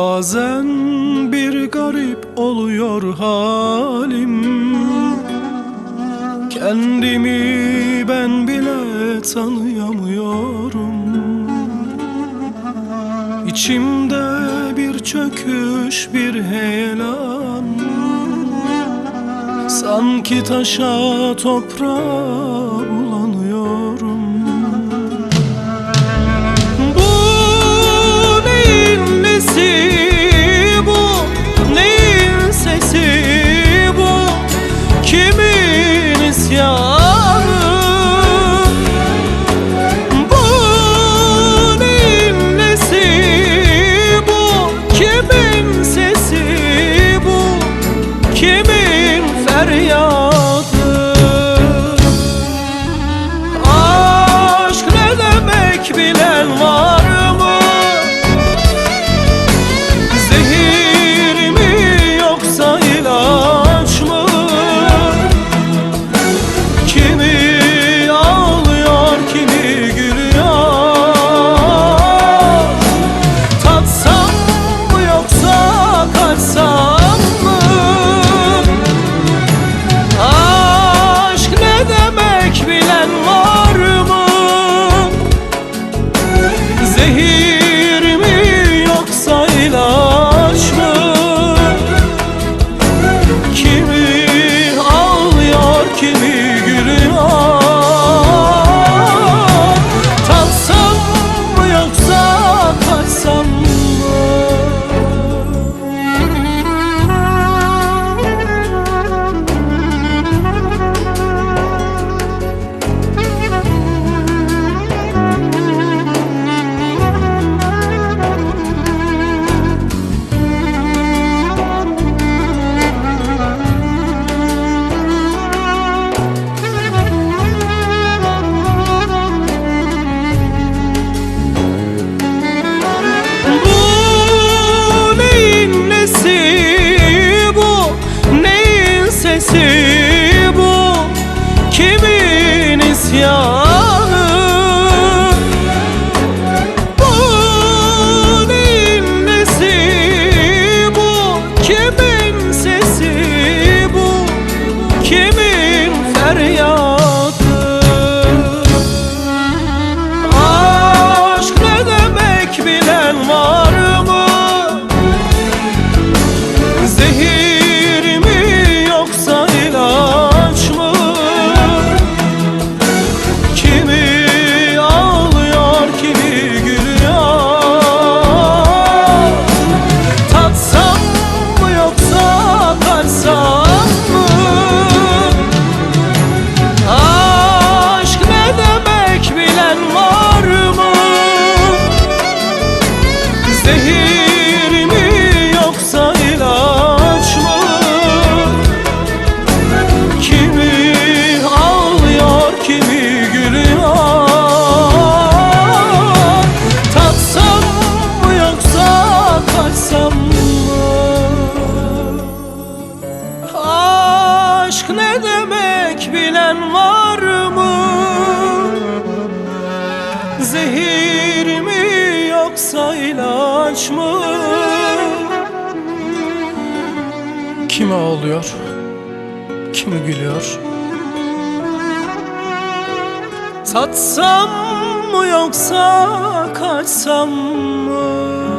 Bazen bir garip oluyor halim. Kendimi ben bile tanıyamıyorum. İçimde bir çöküş bir heyelan. Sanki taşa toprağa bulanıyorum bilen var isyanı Bu neyin bu Kimin sesi bu Kimin feryadı? Aşk ne demek bilen var mı? Zehir mi yoksa ilaç Zehir mi yoksa ilaç mı? Kimi ağlıyor kimi gülüyor Tatsam mı yoksa kaçsam mı? Aşk ne demek bilen var mı? Zehir mi yoksa ilaç mı? Kimi ağlıyor? Kimi gülüyor? Tatsam mı yoksa kaçsam mı?